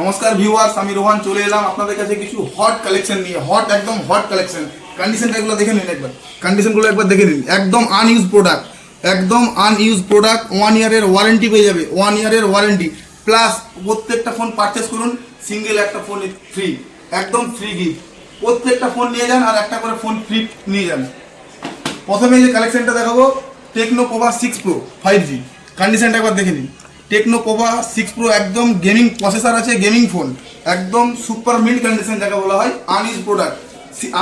নমস্কার ভিউয়ার্স আমি রোহান, চলে এলাম আপনাদের কাছে কিছু হট কালেকশন নিয়ে হট একদম হট কালেকশন কন্ডিশনটা এগুলো দেখে নিন একবার। কন্ডিশনগুলো একবার দেখে নিন। একদম আনইউজ প্রোডাক্ট একদম আনইউজ প্রোডাক্ট ওয়ান ইয়ারের ওয়ারেন্টি পেয়ে যাবে ওয়ান ইয়ারের ওয়ারেন্টি প্লাস প্রত্যেকটা ফোন পারচেস করুন সিঙ্গেল একটা ফোন ফ্রি একদম ফ্রি গিফট প্রত্যেকটা ফোন নিয়ে যান আর একটা করে ফোন ফ্রি নিয়ে যান। প্রথমে যে কালেকশনটা দেখাবো Tecno Pova six pro five G কন্ডিশনটা একবার দেখে নিন। টেকনো পোভা সিক্স প্রো একদম গেমিং প্রসেসার আছে গেমিং ফোন একদম সুপার মিল্ড কন্ডিশন যাকে বলা হয় আনইউজ প্রোডাক্ট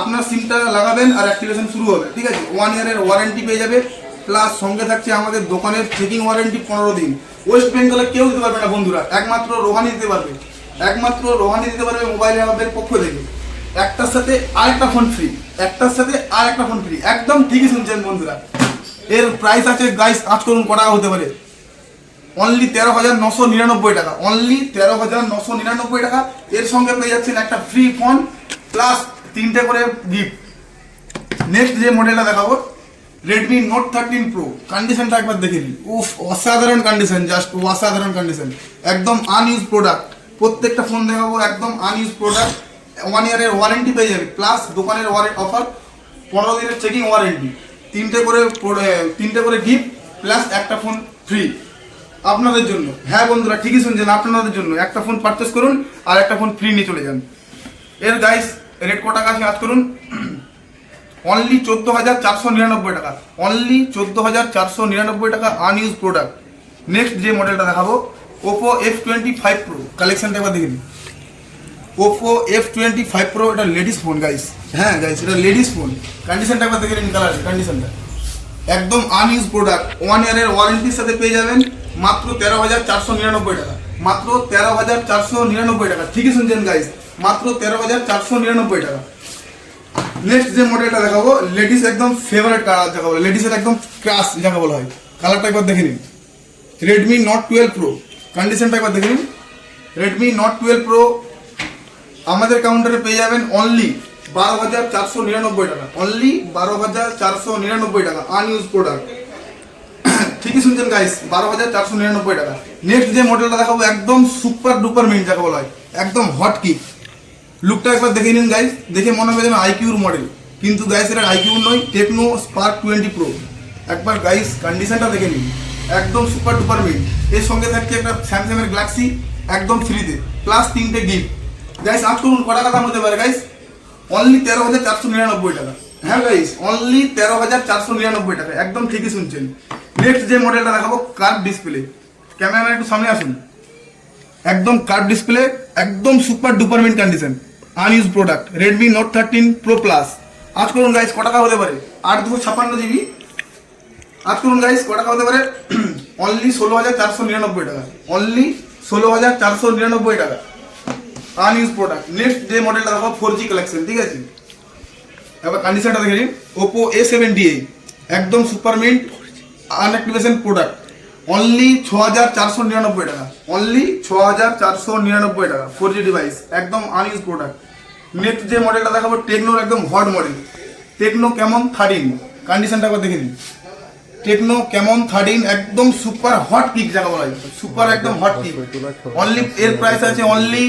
আপনার সিমটা লাগাবেন আর অ্যাক্টিভেশন শুরু হবে, ঠিক আছে? ওয়ান ইয়ারের ওয়ারেন্টি পেয়ে যাবে প্লাস সঙ্গে থাকছে আমাদের দোকানের চেকিং ওয়ারেন্টি পনেরো দিন। ওয়েস্ট বেঙ্গলে কেউ দিতে পারবে না বন্ধুরা, একমাত্র রোহানি দিতে পারবে। একমাত্র রোহানি দিতে পারবে মোবাইল আমাদের পক্ষ থেকে। একটার সাথে আরেকটা ফোন ফ্রি একটার সাথে আর একটা ফোন ফ্রি একদম ঠিকই শুনছেন বন্ধুরা। এর প্রাইস আছে গাইস আজ করুন ক টাকা হতে পারে? অনলি তেরো হাজার নশো নিরানব্বই টাকা অনলি তেরো হাজার নশো নিরানব্বই টাকা। এর সঙ্গে পেয়ে যাচ্ছেন একটা ফ্রি ফোন প্লাস তিনটে করে গিফট নেক্সট যে মডেলটা দেখাবো রেডমি নোট থার্টিন প্রো কন্ডিশনটা একবার দেখে নিন। উফ, অসাধারণ কন্ডিশন জাস্ট অসাধারণ কন্ডিশন একদম আনইউজ প্রোডাক্ট প্রত্যেকটা ফোন দেখাবো, একদম আনইউজ প্রোডাক্ট ওয়ান ইয়ারের ওয়ারেন্টি পেয়ে যাবে প্লাস দোকানের ওয়ারেন্ট অফার পনেরো দিনের চেকিং ওয়ারেন্টি তিনটে করে তিনটে করে গিফট প্লাস একটা ফোন ফ্রি আপনাদের জন্য। হ্যাঁ বন্ধুরা, ঠিকই শুনছেন, আপনাদের জন্য। একটা ফোন পারচেস করুন আর একটা ফোন ফ্রি নিয়ে চলে যান। এর গাইস রেট কটা কাছে কাজ করুন। অনলি চোদ্দ হাজার চারশো নিরানব্বই টাকা। অনলি চোদ্দ হাজার চারশো নিরানব্বই টাকা আনইউজ প্রোডাক্ট নেক্সট যে মডেলটা দেখাবো Oppo F twenty five pro কালেকশনটা একবার দেখে নিন। Oppo F twenty five pro এটা লেডিস ফোন গাইস হ্যাঁ গাইস এটা লেডিস ফোন কন্ডিশনটা একবার দেখে নিন কালার কন্ডিশনটা একদম আনইউজ প্রোডাক্ট ওয়ান ইয়ারের ওয়ারেন্টির সাথে পেয়ে যাবেন। মাত্র তেরো হাজার চারশো নিরানব্বই টাকা। মাত্র তেরো হাজার চারশো নিরানব্বই টাকা। ঠিকই শুনছেন গাইস মাত্র তেরো হাজার চারশো নিরানব্বই টাকা। নেক্সট যে মডেলটা দেখাবো লেডিস একদম ফেভারেট কালার বলে লেডিসের একদম ক্রাশ যাকে বলা হয়। কালারটা একবার দেখে নিন। রেডমি নট টুয়েলভ প্রো কন্ডিশনটা একবার দেখে নিন। রেডমি নট টুয়েলভ প্রো আমাদের কাউন্টারে পেয়ে যাবেন অনলি বারো হাজার চারশো নিরানব্বই টাকা। অনলি বারো হাজার চারশো নিরানব্বই টাকা। আনইউজ প্রোডাক্ট ঠিকই শুনছেন গাইস বারো হাজার চারশো নিরানব্বই টাকা। নেক্সট যে মডেলটা দেখাবো, একদম সুপার ডুপার মিন্ট যাকে বলা হয়। একদম হট কিক লুকটা একবার দেখে নিন গাইস দেখে মনে হবে যেন আইকিউর মডেল কিন্তু গাইস এটা আইকিউর নয় টেকনো স্পার্ক টোয়েন্টি প্রো একবার গাইস কন্ডিশনটা দেখে নিন। একদম সুপার ডুপার মিন্ট এর সঙ্গে থাকছে একটা স্যামসাংয়ের গ্যালাক্সি একদম ফ্রিতে প্লাস তিনটে গিফট গাইস আজ করুন কটা টাকা হতে পারে গাইস অনলি তেরো হাজার চারশো নিরানব্বই টাকা। হ্যাঁ গাইস অনলি তেরো হাজার চারশো নিরানব্বই টাকা, একদম ঠিকই শুনছেন। নেক্সট যে মডেলটা দেখাবো কার্ভ ডিসপ্লে ক্যামেরা একটু সামনে আসুন। একদম কার্ভ ডিসপ্লে একদম super duper mint condition unused product Redmi Note thirteen pro plus আজ করুন গাইস ক টাকা হতে পারে? আট দুশো ছাপ্পান্ন জিবি। আজ করুন গাইস ক টাকা হতে পারে? অনলি ষোলো হাজার চারশো নিরানব্বই টাকা। অনলি ষোলো হাজার চারশো নিরানব্বই টাকা। আনইউজ প্রোডাক্ট নেক্সট যে মডেলটা দেখো ফোর জি কালেকশন ঠিক আছে? এবার কন্ডিশনটা দেখে নিন। ওপো এ সেভেন্টি এইট একদম super mint unactivation product only ছ হাজার চারশো নিরানব্বই টাকা অনলি ছ হাজার চারশো নিরানব্বই টাকা ফোর জি ডিভাইস একদম আনইউজ প্রোডাক্ট নেক্সট যে মডেলটা দেখাবো টেকনোর একদম hot model Tecno Camon thirteen কন্ডিশনটা একবার দেখে নিন। টেকনো কেমন থার্টিন একদম সুপার হট কিক যাকে বলা হয়। সুপার একদম হট কিক অনলি এর প্রাইস আছে অনলি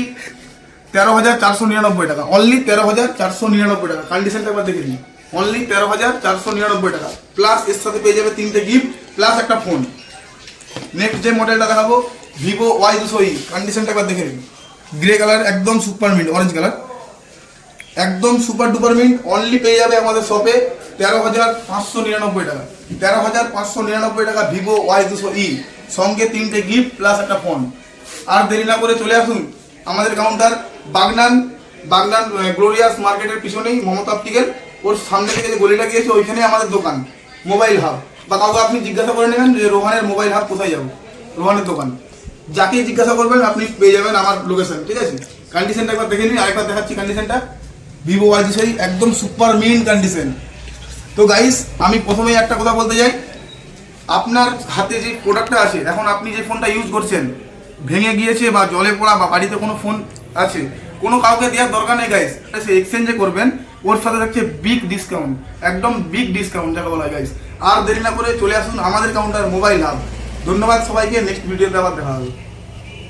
তেরো হাজার চারশো নিরানব্বই টাকা। অনলি তেরো হাজার চারশো নিরানব্বই টাকা। কন্ডিশনটা একবার দেখে নিন অনলি তেরো হাজার চারশো নিরানব্বই টাকা। প্লাস এর সাথে পেয়ে যাবে তিনটে গিফট প্লাস একটা ফোন নেক্সট যে মডেলটা দেখাবো ভিভো ওয়াই দুশো ই কন্ডিশনটা একবার দেখে নিন গ্রে কালার একদম সুপার মিন্ট অরেঞ্জ কালার একদম সুপার ডুপার মিন্ট অনলি পেয়ে যাবে আমাদের শপে তেরো হাজার পাঁচশো নিরানব্বই টাকা। তেরো হাজার পাঁচশো নিরানব্বই টাকা ভিভো ওয়াই দুশো ই সঙ্গে তিনটে গিফট প্লাস একটা ফোন আর দেরি না করে চলে আসুন। আমাদের কাউন্টার বাগনান বাগনান গ্লোরিয়াস মার্কেটের পিছনেই মমতা অপটিক্যাল। ওর সামনে থেকে যে গলিটা গিয়েছে, ওইখানেই আমাদের দোকান, মোবাইল হাব। বা কাউকে আপনি জিজ্ঞাসা করে নেবেন যে রোহানের মোবাইল হাব কোথায় যাব? রোহানের দোকান। যাকে জিজ্ঞাসা করবেন, আপনি পেয়ে যাবেন আমার লোকেশন ঠিক আছে? কন্ডিশনটা একবার দেখে নিন, আরেকবার দেখাচ্ছি কন্ডিশনটা ভিভো ওয়াই দুশো একদম সুপার মেন কন্ডিশন তো গাইস আমি প্রথমেই একটা কথা বলতে চাই। আপনার হাতে যে প্রোডাক্টটা আছে, এখন আপনি যে ফোনটা ইউজ করছেন, ভেঙে গিয়েছে বা জলে পড়া বা বাড়িতে কোনো ফোন আছে। কোনো কাউকে দেওয়ার দরকার নেই গাইস সে এক্সচেঞ্জে করবেন, ওর সাথে থাকছে বিগ ডিসকাউন্ট একদম বিগ ডিসকাউন্ট যাকে বলা গাইস আর দেরি না করে চলে আসুন আমাদের কাউন্টার মোবাইল হাব ধন্যবাদ সবাইকে নেক্সট ভিডিওতে আবার দেখা হবে।